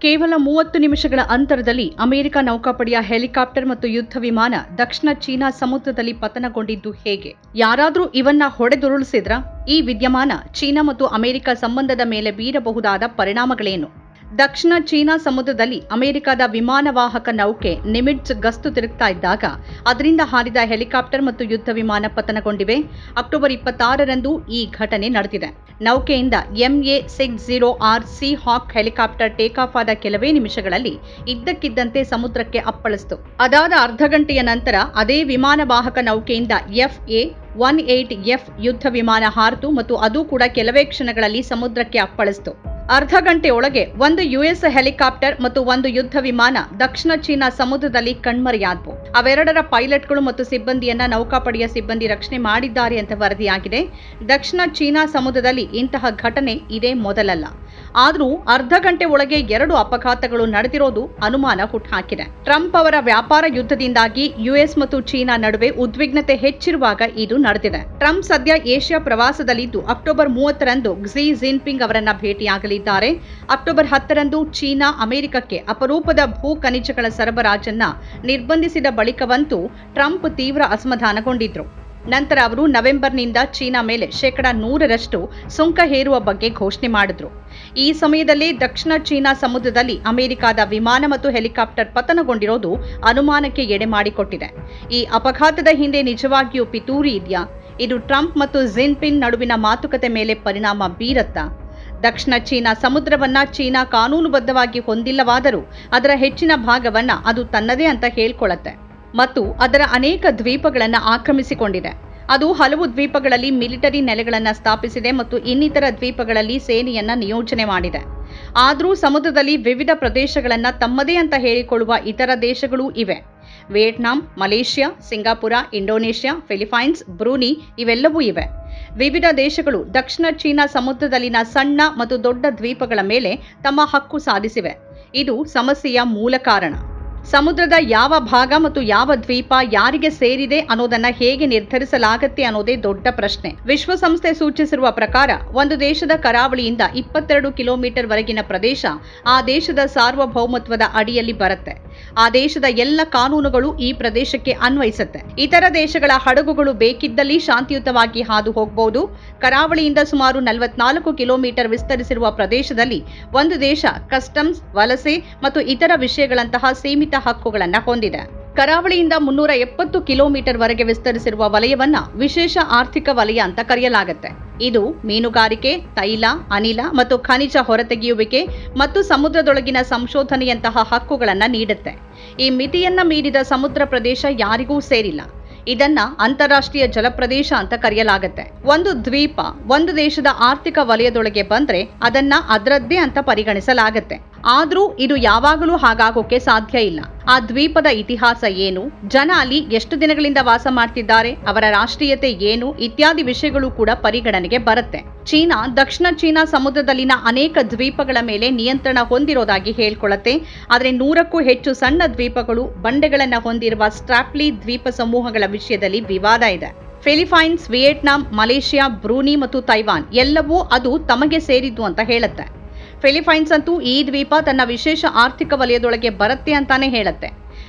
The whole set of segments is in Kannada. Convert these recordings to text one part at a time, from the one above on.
ಕೇವಲ ಮೂವತ್ತು ನಿಮಿಷಗಳ ಅಂತರದಲ್ಲಿ ಅಮೆರಿಕ ನೌಕಾಪಡೆಯ ಹೆಲಿಕಾಪ್ಟರ್ ಮತ್ತು ಯುದ್ಧ ವಿಮಾನ ದಕ್ಷಿಣ ಚೀನಾ ಸಮುದ್ರದಲ್ಲಿ ಪತನಗೊಂಡಿದ್ದು ಹೇಗೆ? ಯಾರಾದರೂ ಇವನ್ನ ಹೊಡೆದುರುಳಿಸಿದ್ರ? ಈ ವಿದ್ಯಮಾನ ಚೀನಾ ಮತ್ತು ಅಮೆರಿಕ ಸಂಬಂಧದ ಮೇಲೆ ಬೀರಬಹುದಾದ ಪರಿಣಾಮಗಳೇನು? ದಕ್ಷಿಣ ಚೀನಾ ಸಮುದ್ರದಲ್ಲಿ ಅಮೆರಿಕದ ವಿಮಾನವಾಹಕ ನೌಕೆ ನಿಮಿಟ್ಸ್ ಗಸ್ತು ತಿರುಗ್ತಾ ಇದ್ದಾಗ ಅದರಿಂದ ಹಾರಿದ ಹೆಲಿಕಾಪ್ಟರ್ ಮತ್ತು ಯುದ್ಧ ವಿಮಾನ ಪತನಗೊಂಡಿವೆ. ಅಕ್ಟೋಬರ್ ಇಪ್ಪತ್ತಾರರಂದು ಈ ಘಟನೆ ನಡೆದಿದೆ. ನೌಕೆಯಿಂದ M H six zero R seahawk helicopter take off ಆದ ಕೆಲವೇ ನಿಮಿಷಗಳಲ್ಲಿ ಇದ್ದಕ್ಕಿದ್ದಂತೆ ಸಮುದ್ರಕ್ಕೆ ಅಪ್ಪಳಿಸಿತು. ಅದಾದ ಅರ್ಧ ಗಂಟೆಯ ನಂತರ ಅದೇ ವಿಮಾನವಾಹಕ ನೌಕೆಯಿಂದ ಎಫ್ ಒನ್ ಏಟ್ ಎಫ್ ಯುದ್ಧ ವಿಮಾನ ಹಾರಿತು ಮತ್ತು ಅದು ಕೂಡ ಕೆಲವೇ ಕ್ಷಣಗಳಲ್ಲಿ ಸಮುದ್ರಕ್ಕೆ ಅಪ್ಪಳಿಸಿತು ಅರ್ಧ ಗಂಟೆಯೊಳಗೆ ಒಂದು ಯುಎಸ್ ಹೆಲಿಕಾಪ್ಟರ್ ಮತ್ತು ಒಂದು ಯುದ್ಧ ವಿಮಾನ ದಕ್ಷಿಣ ಚೀನಾ ಸಮುದ್ರದಲ್ಲಿ ಕಣ್ಮರೆಯಾದವು ಅವೆರಡರ ಪೈಲಟ್ಗಳು ಮತ್ತು ಸಿಬ್ಬಂದಿಯನ್ನ ನೌಕಾಪಡೆಯ ಸಿಬ್ಬಂದಿ ರಕ್ಷಣೆ ಮಾಡಿದ್ದಾರೆ ಅಂತ ವರದಿಯಾಗಿದೆ ದಕ್ಷಿಣ ಚೀನಾ ಸಮುದ್ರದಲ್ಲಿ ಇಂತಹ ಘಟನೆ ಇದೇ ಮೊದಲಲ್ಲ ಆದರೂ ಅರ್ಧ ಗಂಟೆ ಒಳಗೆ ಎರಡು ಅಪಘಾತಗಳು ನಡೆದಿರೋದು ಅನುಮಾನ ಹುಟ್ಟುಹಾಕಿದೆ ಟ್ರಂಪ್ ಅವರ ವ್ಯಾಪಾರ ಯುದ್ಧದಿಂದಾಗಿ ಯುಎಸ್ ಮತ್ತು ಚೀನಾ ನಡುವೆ ಉದ್ವಿಗ್ನತೆ ಹೆಚ್ಚಿರುವಾಗ ಇದು ನಡೆದಿದೆ. ಟ್ರಂಪ್ ಸದ್ಯ ಏಷ್ಯಾ ಪ್ರವಾಸದಲ್ಲಿದ್ದು ಅಕ್ಟೋಬರ್ ಮೂವತ್ತರಂದು ಕ್ಸಿ ಜಿನ್ಪಿಂಗ್ ಅವರನ್ನ ಭೇಟಿಯಾಗಲಿದ್ದಾರೆ. ಅಕ್ಟೋಬರ್ ಹತ್ತರಂದು ಚೀನಾ ಅಮೆರಿಕಕ್ಕೆ ಅಪರೂಪದ ಭೂ ಖನಿಜಗಳ ಸರಬರಾಜನ್ನ ನಿರ್ಬಂಧಿಸಿದ ಬಳಿಕವಂತೂ ಟ್ರಂಪ್ ತೀವ್ರ ಅಸಮಾಧಾನಗೊಂಡಿದ್ರು. ನಂತರ ಅವರು ನವೆಂಬರ್ನಿಂದ ಚೀನಾ ಮೇಲೆ ಶೇಕಡ ನೂರರಷ್ಟು ಸುಂಕ ಹೇರುವ ಬಗ್ಗೆ ಘೋಷಣೆ ಮಾಡಿದ್ರು. ಈ ಸಮಯದಲ್ಲಿ ದಕ್ಷಿಣ ಚೀನಾ ಸಮುದ್ರದಲ್ಲಿ ಅಮೆರಿಕದ ವಿಮಾನ ಮತ್ತು ಹೆಲಿಕಾಪ್ಟರ್ ಪತನಗೊಂಡಿರೋದು ಅನುಮಾನಕ್ಕೆ ಎಡೆ ಮಾಡಿಕೊಟ್ಟಿದೆ. ಈ ಅಪಘಾತದ ಹಿಂದೆ ನಿಜವಾಗಿಯೂ ಪಿತೂರಿ ಇದೆಯಾ? ಇದು ಟ್ರಂಪ್ ಮತ್ತು ಜಿನ್ಪಿನ್ ನಡುವಿನ ಮಾತುಕತೆ ಮೇಲೆ ಪರಿಣಾಮ ಬೀರತ್ತಾ? ದಕ್ಷಿಣ ಚೀನಾ ಸಮುದ್ರವನ್ನ ಚೀನಾ ಕಾನೂನುಬದ್ಧವಾಗಿ ಹೊಂದಿಲ್ಲವಾದರೂ ಅದರ ಹೆಚ್ಚಿನ ಭಾಗವನ್ನ ಅದು ತನ್ನದೇ ಅಂತ ಹೇಳ್ಕೊಳ್ಳುತ್ತೆ ಮತ್ತು ಅದರ ಅನೇಕ ದ್ವೀಪಗಳನ್ನು ಆಕ್ರಮಿಸಿಕೊಂಡಿದೆ. ಅದು ಹಲವು ದ್ವೀಪಗಳಲ್ಲಿ ಮಿಲಿಟರಿ ನೆಲೆಗಳನ್ನು ಸ್ಥಾಪಿಸಿದೆ ಮತ್ತು ಇನ್ನಿತರ ದ್ವೀಪಗಳಲ್ಲಿ ಸೇನೆಯನ್ನು ನಿಯೋಜನೆ ಮಾಡಿದೆ. ಆದರೂ ಸಮುದ್ರದಲ್ಲಿ ವಿವಿಧ ಪ್ರದೇಶಗಳನ್ನು ತಮ್ಮದೇ ಅಂತ ಹೇಳಿಕೊಳ್ಳುವ ಇತರ ದೇಶಗಳೂ ಇವೆ. Vietnam, Malaysia, Singapore, Indonesia Philippines Brunei ಇವೆಲ್ಲವೂ ಇವೆ. ವಿವಿಧ ದೇಶಗಳು ದಕ್ಷಿಣ ಚೀನಾ ಸಮುದ್ರದಲ್ಲಿನ ಸಣ್ಣ ಮತ್ತು ದೊಡ್ಡ ದ್ವೀಪಗಳ ಮೇಲೆ ತಮ್ಮ ಹಕ್ಕು ಸಾಧಿಸಿವೆ. ಇದು ಸಮಸ್ಯೆಯ ಮೂಲ ಕಾರಣ. ಸಮುದ್ರದ ಯಾವ ಭಾಗ ಮತ್ತು ಯಾವ ದ್ವೀಪ ಯಾರಿಗೆ ಸೇರಿದೆ ಅನ್ನೋದನ್ನ ಹೇಗೆ ನಿರ್ಧರಿಸಲಾಗತ್ತೆ ಅನ್ನೋದೇ ದೊಡ್ಡ ಪ್ರಶ್ನೆ. ವಿಶ್ವಸಂಸ್ಥೆ ಸೂಚಿಸಿರುವ ಪ್ರಕಾರ ಒಂದು ದೇಶದ ಕರಾವಳಿಯಿಂದ ಇಪ್ಪತ್ತೆರಡು ಕಿಲೋಮೀಟರ್ ವರೆಗಿನ ಪ್ರದೇಶ ಆ ದೇಶದ ಸಾರ್ವಭೌಮತ್ವದ ಅಡಿಯಲ್ಲಿ ಬರುತ್ತೆ. ಆ ದೇಶದ ಎಲ್ಲ ಕಾನೂನುಗಳು ಈ ಪ್ರದೇಶಕ್ಕೆ ಅನ್ವಯಿಸುತ್ತೆ. ಇತರ ದೇಶಗಳ ಹಡಗುಗಳು ಬೇಕಿದ್ದಲ್ಲಿ ಶಾಂತಿಯುತವಾಗಿ ಹಾದು ಹೋಗಬಹುದು ಕರಾವಳಿಯಿಂದ ಸುಮಾರು ನಲವತ್ನಾಲ್ಕು ಕಿಲೋಮೀಟರ್ ವಿಸ್ತರಿಸಿರುವ ಪ್ರದೇಶದಲ್ಲಿ ಒಂದು ದೇಶ ಕಸ್ಟಮ್ಸ್, ವಲಸೆ ಮತ್ತು ಇತರ ವಿಷಯಗಳಂತಹ ಸೀಮಿತ ಹಕ್ಕುಗಳನ್ನು ಹೊಂದಿದೆ. ಕರಾವಳಿಯಿಂದ ಮುನ್ನೂರ ಎಪ್ಪತ್ತು ಕಿಲೋಮೀಟರ್ ವರೆಗೆ ವಿಸ್ತರಿಸಿರುವ ವಲಯವನ್ನ ವಿಶೇಷ ಆರ್ಥಿಕ ವಲಯ ಅಂತ ಕರೆಯಲಾಗುತ್ತೆ. ಇದು ಮೀನುಗಾರಿಕೆ, ತೈಲ, ಅನಿಲ ಮತ್ತು ಖನಿಜ ಹೊರತೆಗೆಯುವಿಕೆ ಮತ್ತು ಸಮುದ್ರದೊಳಗಿನ ಸಂಶೋಧನೆಯಂತಹ ಹಕ್ಕುಗಳನ್ನು ನೀಡುತ್ತೆ. ಈ ಮಿತಿಯನ್ನ ಮೀರಿದ ಸಮುದ್ರ ಪ್ರದೇಶ ಯಾರಿಗೂ ಸೇರಿಲ್ಲ. ಇದನ್ನ ಅಂತಾರಾಷ್ಟ್ರೀಯ ಜಲಪ್ರದೇಶ ಅಂತ ಕರೆಯಲಾಗುತ್ತೆ. ಒಂದು ದ್ವೀಪ ಒಂದು ದೇಶದ ಆರ್ಥಿಕ ವಲಯದೊಳಗೆ ಬಂದ್ರೆ ಅದನ್ನ ಅದರದ್ದೇ ಅಂತ ಪರಿಗಣಿಸಲಾಗತ್ತೆ. ಆದ್ರೂ ಇದು ಯಾವಾಗಲೂ ಹಾಗಾಗೋಕೆ ಸಾಧ್ಯ ಇಲ್ಲ. ಆ ದ್ವೀಪದ ಇತಿಹಾಸ ಏನು? ಜನ ಅಲ್ಲಿ ಎಷ್ಟು ದಿನಗಳಿಂದ ವಾಸ ಮಾಡ್ತಿದ್ದಾರೆ? ಅವರ ರಾಷ್ಟ್ರೀಯತೆ ಏನು? ಇತ್ಯಾದಿ ವಿಷಯಗಳು ಕೂಡ ಪರಿಗಣನೆಗೆ ಬರುತ್ತೆ. ಚೀನಾ, ದಕ್ಷಿಣ ಚೀನಾ ಸಮುದ್ರದಲ್ಲಿನ ಅನೇಕ ದ್ವೀಪಗಳ ಮೇಲೆ ನಿಯಂತ್ರಣ ಹೊಂದಿರೋದಾಗಿ ಹೇಳ್ಕೊಳ್ಳುತ್ತೆ ಆದರೆ ನೂರಕ್ಕೂ ಹೆಚ್ಚು ಸಣ್ಣ ದ್ವೀಪಗಳು ಬಂಡೆಗಳನ್ನು ಹೊಂದಿರುವ ಸ್ಟ್ರಾಪ್ಲಿ ದ್ವೀಪ ಸಮೂಹಗಳ ವಿಷಯದಲ್ಲಿ ವಿವಾದ ಇದೆ. ಫಿಲಿಪೈನ್ಸ್, ವಿಯೆಟ್ನಾಂ, ಮಲೇಷಿಯಾ, ಬ್ರೂನಿ ಮತ್ತು ತೈವಾನ್ ಎಲ್ಲವೂ ಅದು ತಮಗೆ ಸೇರಿದ್ದು ಅಂತ ಹೇಳುತ್ತೆ. ಫಿಲಿಪೈನ್ಸ್ ಅಂತೂ ಈ ದ್ವೀಪ ತನ್ನ ವಿಶೇಷ ಆರ್ಥಿಕ ವಲಯದೊಳಗೆ ಬರುತ್ತೆ ಅಂತಾನೆ ಹೇಳುತ್ತೆ.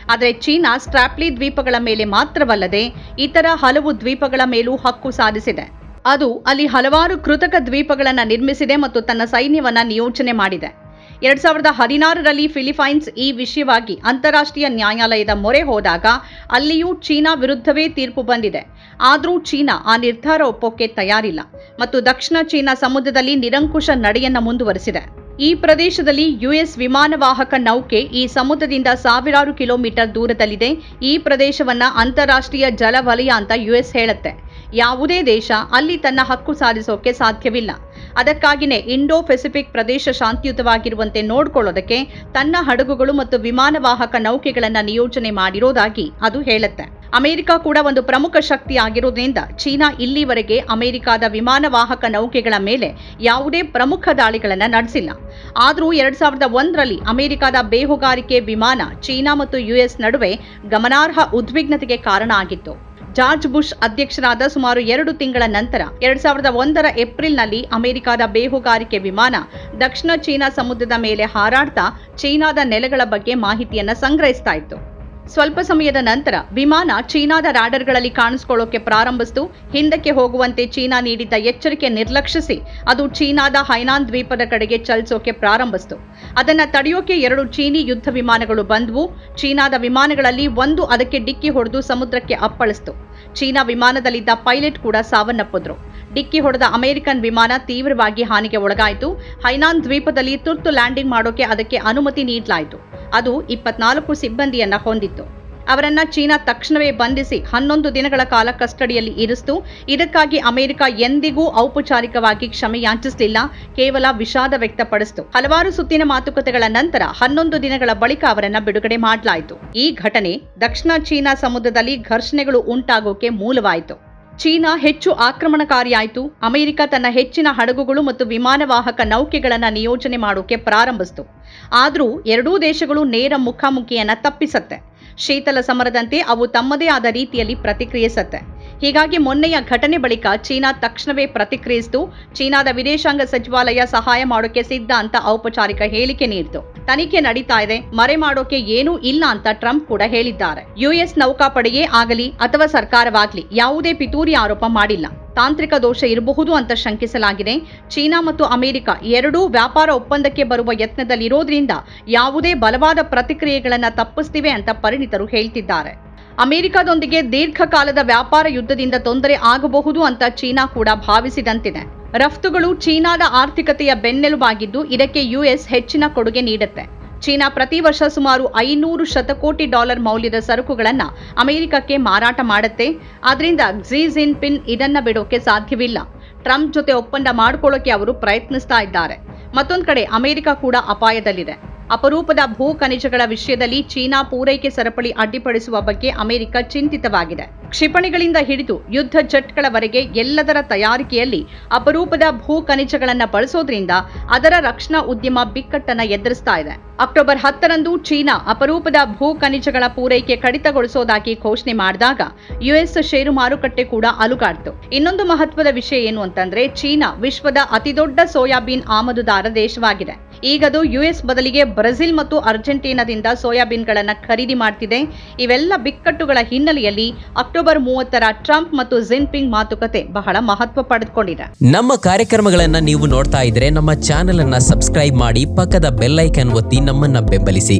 ಆದರೆ ಚೀನಾ ಸ್ಟ್ರಾಪ್ಲಿ ದ್ವೀಪಗಳ ಮೇಲೆ ಮಾತ್ರವಲ್ಲದೆ ಇತರ ಹಲವು ದ್ವೀಪಗಳ ಮೇಲೂ ಹಕ್ಕು ಸಾಧಿಸಿದೆ. ಅದು ಅಲ್ಲಿ ಹಲವಾರು ಕೃತಕ ದ್ವೀಪಗಳನ್ನು ನಿರ್ಮಿಸಿದೆ ಮತ್ತು ತನ್ನ ಸೈನ್ಯವನ್ನು ನಿಯೋಜನೆ ಮಾಡಿದೆ. ಎರಡ್ ಸಾವಿರದ ಹದಿನಾರರಲ್ಲಿ ಫಿಲಿಪೈನ್ಸ್ ಈ ವಿಷಯವಾಗಿ ಅಂತಾರಾಷ್ಟ್ರೀಯ ನ್ಯಾಯಾಲಯದ ಮೊರೆ ಹೋದಾಗ ಅಲ್ಲಿಯೂ ಚೀನಾ ವಿರುದ್ಧವೇ ತೀರ್ಪು ಬಂದಿದೆ. ಆದರೂ ಚೀನಾ ಆ ನಿರ್ಧಾರ ಒಪ್ಪೋಕೆ ತಯಾರಿಲ್ಲ ಮತ್ತು ದಕ್ಷಿಣ ಚೀನಾ ಸಮುದ್ರದಲ್ಲಿ ನಿರಂಕುಶ ನಡೆಯನ್ನ ಮುಂದುವರೆಸಿದೆ. ಈ ಪ್ರದೇಶದಲ್ಲಿ ಯುಎಸ್ ವಿಮಾನವಾಹಕ ನೌಕೆ ಈ ಸಮುದ್ರದಿಂದ ಸಾವಿರಾರು ಕಿಲೋಮೀಟರ್ ದೂರದಲ್ಲಿದೆ. ಈ ಪ್ರದೇಶವನ್ನ ಅಂತಾರಾಷ್ಟ್ರೀಯ ಜಲವಲಯ ಅಂತ ಯುಎಸ್ ಹೇಳುತ್ತೆ. ಯಾವುದೇ ದೇಶ ಅಲ್ಲಿ ತನ್ನ ಹಕ್ಕು ಸಾಧಿಸೋಕೆ ಸಾಧ್ಯವಿಲ್ಲ. ಅದಕ್ಕಾಗಿನೇ ಇಂಡೋ ಪೆಸಿಫಿಕ್ ಪ್ರದೇಶ ಶಾಂತಿಯುತವಾಗಿರುವಂತೆ ನೋಡ್ಕೊಳ್ಳೋದಕ್ಕೆ ತನ್ನ ಹಡಗುಗಳು ಮತ್ತು ವಿಮಾನವಾಹಕ ನೌಕೆಗಳನ್ನು ನಿಯೋಜನೆ ಮಾಡಿರೋದಾಗಿ ಅದು ಹೇಳುತ್ತೆ. ಅಮೆರಿಕ ಕೂಡ ಒಂದು ಪ್ರಮುಖ ಶಕ್ತಿ ಆಗಿರುವುದರಿಂದ ಚೀನಾ ಇಲ್ಲಿವರೆಗೆ ಅಮೆರಿಕದ ವಿಮಾನವಾಹಕ ನೌಕೆಗಳ ಮೇಲೆ ಯಾವುದೇ ಪ್ರಮುಖ ದಾಳಿಗಳನ್ನು ನಡೆಸಿಲ್ಲ. ಆದರೂ ಎರಡ್ ಸಾವಿರದ ಒಂದರಲ್ಲಿ ಅಮೆರಿಕದ ಬೇಹುಗಾರಿಕೆ ವಿಮಾನ ಚೀನಾ ಮತ್ತು ಯುಎಸ್ ನಡುವೆ ಗಮನಾರ್ಹ ಉದ್ವಿಗ್ನತೆಗೆ ಕಾರಣ ಆಗಿತ್ತು. ಜಾರ್ಜ್ ಬುಷ್ ಅಧ್ಯಕ್ಷರಾದ ಸುಮಾರು ಎರಡು ತಿಂಗಳ ನಂತರ ಎರಡ್ ಸಾವಿರದ ಒಂದರ ಏಪ್ರಿಲ್ನಲ್ಲಿ ಅಮೆರಿಕದ ಬೇಹುಗಾರಿಕೆ ವಿಮಾನ ದಕ್ಷಿಣ ಚೀನಾ ಸಮುದ್ರದ ಮೇಲೆ ಹಾರಾಡ್ತಾ ಚೀನಾದ ನೆಲೆಗಳ ಬಗ್ಗೆ ಮಾಹಿತಿಯನ್ನು ಸಂಗ್ರಹಿಸ್ತಾ ಇತ್ತು. ಸ್ವಲ್ಪ ಸಮಯದ ನಂತರ ವಿಮಾನ ಚೀನಾದ ರಾಡರ್ಗಳಲ್ಲಿ ಕಾಣಿಸಿಕೊಳ್ಳೋಕೆ ಪ್ರಾರಂಭಿಸಿತು. ಹಿಂದಕ್ಕೆ ಹೋಗುವಂತೆ ಚೀನಾ ನೀಡಿದ್ದ ಎಚ್ಚರಿಕೆ ನಿರ್ಲಕ್ಷಿಸಿ ಅದು ಚೀನಾದ ಹೈನಾನ್ ದ್ವೀಪದ ಕಡೆಗೆ ಚಲಿಸೋಕೆ ಪ್ರಾರಂಭಿಸಿತು. ಅದನ್ನು ತಡೆಯೋಕೆ ಎರಡು ಚೀನಿ ಯುದ್ಧ ವಿಮಾನಗಳು ಬಂದವು. ಚೀನಾದ ವಿಮಾನಗಳಲ್ಲಿ ಒಂದು ಅದಕ್ಕೆ ಡಿಕ್ಕಿ ಹೊಡೆದು ಸಮುದ್ರಕ್ಕೆ ಅಪ್ಪಳಿಸಿತು. ಚೀನಾ ವಿಮಾನದಲ್ಲಿದ್ದ ಪೈಲಟ್ ಕೂಡ ಸಾವನ್ನಪ್ಪಿದ್ರು. ಡಿಕ್ಕಿ ಹೊಡೆದ ಅಮೆರಿಕನ್ ವಿಮಾನ ತೀವ್ರವಾಗಿ ಹಾನಿಗೆ ಒಳಗಾಯಿತು. ಹೈನಾನ್ ದ್ವೀಪದಲ್ಲಿ ತುರ್ತು ಲ್ಯಾಂಡಿಂಗ್ ಮಾಡೋಕೆ ಅದಕ್ಕೆ ಅನುಮತಿ ನೀಡಲಾಯಿತು. ಅದು ಇಪ್ಪತ್ನಾಲ್ಕು ಸಿಬ್ಬಂದಿಯನ್ನ ಹೊಂದಿತ್ತು. ಅವರನ್ನ ಚೀನಾ ತಕ್ಷಣವೇ ಬಂಧಿಸಿ ಹನ್ನೊಂದು ದಿನಗಳ ಕಾಲ ಕಸ್ಟಡಿಯಲ್ಲಿ ಇರಿಸಿತು. ಇದಕ್ಕಾಗಿ ಅಮೆರಿಕ ಎಂದಿಗೂ ಔಪಚಾರಿಕವಾಗಿ ಕ್ಷಮೆ ಯಾಚಿಸಲಿಲ್ಲ ಕೇವಲ ವಿಷಾದ ವ್ಯಕ್ತಪಡಿಸಿತು. ಹಲವಾರು ಸುತ್ತಿನ ಮಾತುಕತೆಗಳ ನಂತರ ಹನ್ನೊಂದು ದಿನಗಳ ಬಳಿಕ ಅವರನ್ನ ಬಿಡುಗಡೆ ಮಾಡಲಾಯಿತು. ಈ ಘಟನೆ ದಕ್ಷಿಣ ಚೀನಾ ಸಮುದ್ರದಲ್ಲಿ ಘರ್ಷಣೆಗಳು ಉಂಟಾಗೋಕೆ ಮೂಲವಾಯಿತು. ಚೀನಾ ಹೆಚ್ಚು ಆಕ್ರಮಣಕಾರಿಯಾಯಿತು. ಅಮೆರಿಕ ತನ್ನ ಹೆಚ್ಚಿನ ಹಡಗುಗಳು ಮತ್ತು ವಿಮಾನವಾಹಕ ನೌಕೆಗಳನ್ನು ನಿಯೋಜನೆ ಮಾಡೋಕೆ ಪ್ರಾರಂಭಿಸಿತು. ಆದರೂ ಎರಡೂ ದೇಶಗಳು ನೇರ ಮುಖಾಮುಖಿಯನ್ನು ತಪ್ಪಿಸತ್ತೆ. ಶೀತಲ ಸಮರದಂತೆ ಅವು ತಮ್ಮದೇ ಆದ ರೀತಿಯಲ್ಲಿ ಪ್ರತಿಕ್ರಿಯಿಸತ್ತೆ. ಹೀಗಾಗಿ ಮೊನ್ನೆಯ ಘಟನೆ ಬಳಿಕ ಚೀನಾ ತಕ್ಷಣವೇ ಪ್ರತಿಕ್ರಿಯಿಸಿತು. ಚೀನಾದ ವಿದೇಶಾಂಗ ಸಚಿವಾಲಯ ಸಹಾಯ ಮಾಡೋಕೆ ಸಿದ್ಧ ಅಂತ ಔಪಚಾರಿಕ ಹೇಳಿಕೆ ನೀಡಿತು. ತನಿಖೆ ನಡೀತಾ ಇದೆ. ಮರೆ ಮಾಡೋಕೆ ಏನೂ ಇಲ್ಲ ಅಂತ ಟ್ರಂಪ್ ಕೂಡ ಹೇಳಿದ್ದಾರೆ. ಯುಎಸ್ ನೌಕಾಪಡೆಯೇ ಆಗಲಿ ಅಥವಾ ಸರ್ಕಾರವಾಗಲಿ ಯಾವುದೇ ಪಿತೂರಿ ಆರೋಪ ಮಾಡಿಲ್ಲ. ತಾಂತ್ರಿಕ ದೋಷ ಇರಬಹುದು ಅಂತ ಶಂಕಿಸಲಾಗಿದೆ. ಚೀನಾ ಮತ್ತು ಅಮೆರಿಕ ಎರಡೂ ವ್ಯಾಪಾರ ಒಪ್ಪಂದಕ್ಕೆ ಬರುವ ಯತ್ನದಲ್ಲಿರೋದ್ರಿಂದ ಯಾವುದೇ ಬಲವಾದ ಪ್ರತಿಕ್ರಿಯೆಗಳನ್ನು ತಪ್ಪಿಸ್ತಿವೆ ಅಂತ ಪರಿಣಿತರು ಹೇಳ್ತಿದ್ದಾರೆ. ಅಮೆರಿಕದೊಂದಿಗೆ ದೀರ್ಘಕಾಲದ ವ್ಯಾಪಾರ ಯುದ್ಧದಿಂದ ತೊಂದರೆ ಆಗಬಹುದು ಅಂತ ಚೀನಾ ಕೂಡ ಭಾವಿಸಿದಂತಿದೆ. ರಫ್ತುಗಳು ಚೀನಾದ ಆರ್ಥಿಕತೆಯ ಬೆನ್ನೆಲುಬಾಗಿದ್ದು ಇದಕ್ಕೆ ಯುಎಸ್ ಹೆಚ್ಚಿನ ಕೊಡುಗೆ ನೀಡುತ್ತೆ. ಚೀನಾ ಪ್ರತಿ ವರ್ಷ ಸುಮಾರು ಐನೂರು ಶತಕೋಟಿ ಡಾಲರ್ ಮೌಲ್ಯದ ಸರಕುಗಳನ್ನು ಅಮೆರಿಕಕ್ಕೆ ಮಾರಾಟ ಮಾಡುತ್ತೆ. ಆದ್ರಿಂದ ಕ್ಸಿ ಜಿನ್ಪಿನ್ ಇದನ್ನ ಬಿಡೋಕೆ ಸಾಧ್ಯವಿಲ್ಲ. ಟ್ರಂಪ್ ಜೊತೆ ಒಪ್ಪಂದ ಮಾಡಿಕೊಳ್ಳೋಕೆ ಅವರು ಪ್ರಯತ್ನಿಸ್ತಾ ಇದ್ದಾರೆ. ಮತ್ತೊಂದು ಕಡೆ ಅಮೆರಿಕ ಕೂಡ ಅಪಾಯದಲ್ಲಿದೆ. ಅಪರೂಪದ ಭೂ ಖನಿಜಗಳ ವಿಷಯದಲ್ಲಿ ಚೀನಾ ಪೂರೈಕೆ ಸರಪಳಿ ಅಡ್ಡಿಪಡಿಸುವ ಬಗ್ಗೆ ಅಮೆರಿಕ ಚಿಂತಿತವಾಗಿದೆ. ಕ್ಷಿಪಣಿಗಳಿಂದ ಹಿಡಿದು ಯುದ್ಧ ಜಟ್ಗಳವರೆಗೆ ಎಲ್ಲದರ ತಯಾರಿಕೆಯಲ್ಲಿ ಅಪರೂಪದ ಭೂ ಖನಿಜಗಳನ್ನ ಬಳಸೋದ್ರಿಂದ ಅದರ ರಕ್ಷಣಾ ಉದ್ಯಮ ಬಿಕ್ಕಟ್ಟನ್ನ ಎದುರಿಸ್ತಾ ಇದೆ. ಅಕ್ಟೋಬರ್ ಹತ್ತರಂದು ಚೀನಾ ಅಪರೂಪದ ಭೂ ಖನಿಜಗಳ ಪೂರೈಕೆ ಕಡಿತಗೊಳಿಸೋದಾಗಿ ಘೋಷಣೆ ಮಾಡಿದಾಗ ಯುಎಸ್ ಷೇರು ಮಾರುಕಟ್ಟೆ ಕೂಡ ಅಲುಗಾಡ್ತು. ಇನ್ನೊಂದು ಮಹತ್ವದ ವಿಷಯ ಏನು ಅಂತಂದ್ರೆ ಚೀನಾ ವಿಶ್ವದ ಅತಿದೊಡ್ಡ ಸೋಯಾಬೀನ್ ಆಮದುದಾರ ದೇಶವಾಗಿದೆ. ಈಗದು ಯುಎಸ್ ಬದಲಿಗೆ ಬ್ರೆಜಿಲ್ ಮತ್ತು ಅರ್ಜೆಂಟೀನಾದಿಂದ ಸೋಯಾಬೀನ್ಗಳನ್ನು ಖರೀದಿ ಮಾಡ್ತಿದೆ. ಇವೆಲ್ಲ ಬಿಕ್ಕಟ್ಟುಗಳ ಹಿನ್ನೆಲೆಯಲ್ಲಿ ಅಕ್ಟೋಬರ್ ಮೂವತ್ತರ ಟ್ರಂಪ್ ಮತ್ತು ಜಿನ್ಪಿಂಗ್ ಮಾತುಕತೆ ಬಹಳ ಮಹತ್ವ ಪಡೆದುಕೊಂಡಿದೆ. ನಮ್ಮ ಕಾರ್ಯಕ್ರಮಗಳನ್ನು ನೀವು ನೋಡ್ತಾ ಇದ್ರೆ ನಮ್ಮ ಚಾನೆಲ್ ಅನ್ನ ಸಬ್ಸ್ಕ್ರೈಬ್ ಮಾಡಿ ಪಕ್ಕದ ಬೆಲ್ಲೈಕನ್ ಒತ್ತಿ ನಮ್ಮನ್ನ ಬೆಂಬಲಿಸಿ.